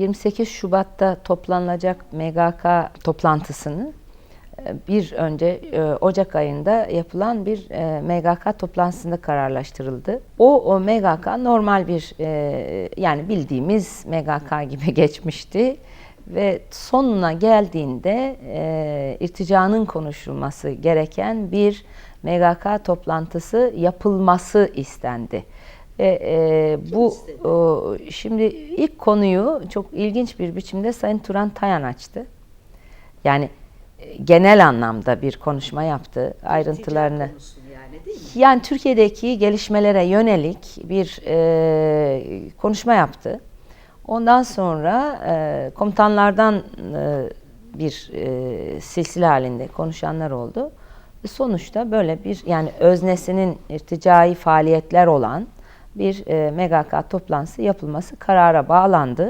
28 Şubat'ta toplanılacak MGK toplantısını e, bir önce e, Ocak ayında yapılan bir e, MGK toplantısında kararlaştırıldı. O, o MGK normal bir yani bildiğimiz MGK gibi geçmişti ve sonuna geldiğinde e, irticanın konuşulması gereken bir MGK toplantısı yapılması istendi. Ve, e, bu o, şimdi ilk konuyu çok ilginç bir biçimde Sayın Turan Tayan açtı. Yani e, genel anlamda bir konuşma yaptı. Ayrıntılarını yani değil mi? yani Türkiye'deki gelişmelere yönelik bir e, konuşma yaptı. Ondan sonra e, komutanlardan e, bir e, silsile halinde konuşanlar oldu. Sonuçta böyle bir yani öznesinin irticai faaliyetler olan bir e, MGK toplantısı yapılması karara bağlandı.